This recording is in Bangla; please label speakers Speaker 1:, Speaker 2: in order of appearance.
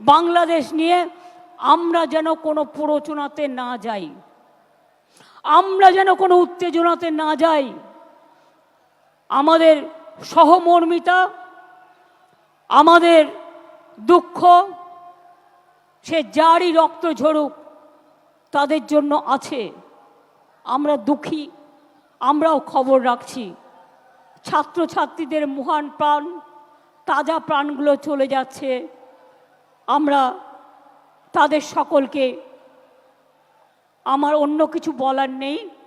Speaker 1: বাংলাদেশ নিয়ে আমরা যেন কোনো প্ররোচনাতে না যাই, আমরা যেন কোনো উত্তেজনাতে না যাই, আমাদের সহমর্মিতা, আমাদের দুঃখ, সে যারই রক্ত ঝরুক, তাদের জন্য আছে। আমরা দুঃখী, আমরাও খবর রাখছি। ছাত্রছাত্রীদের মহান প্রাণ, তাজা প্রাণগুলো চলে যাচ্ছে। আমরা তাদের সকলকে আমার অন্য কিছু বলার নেই।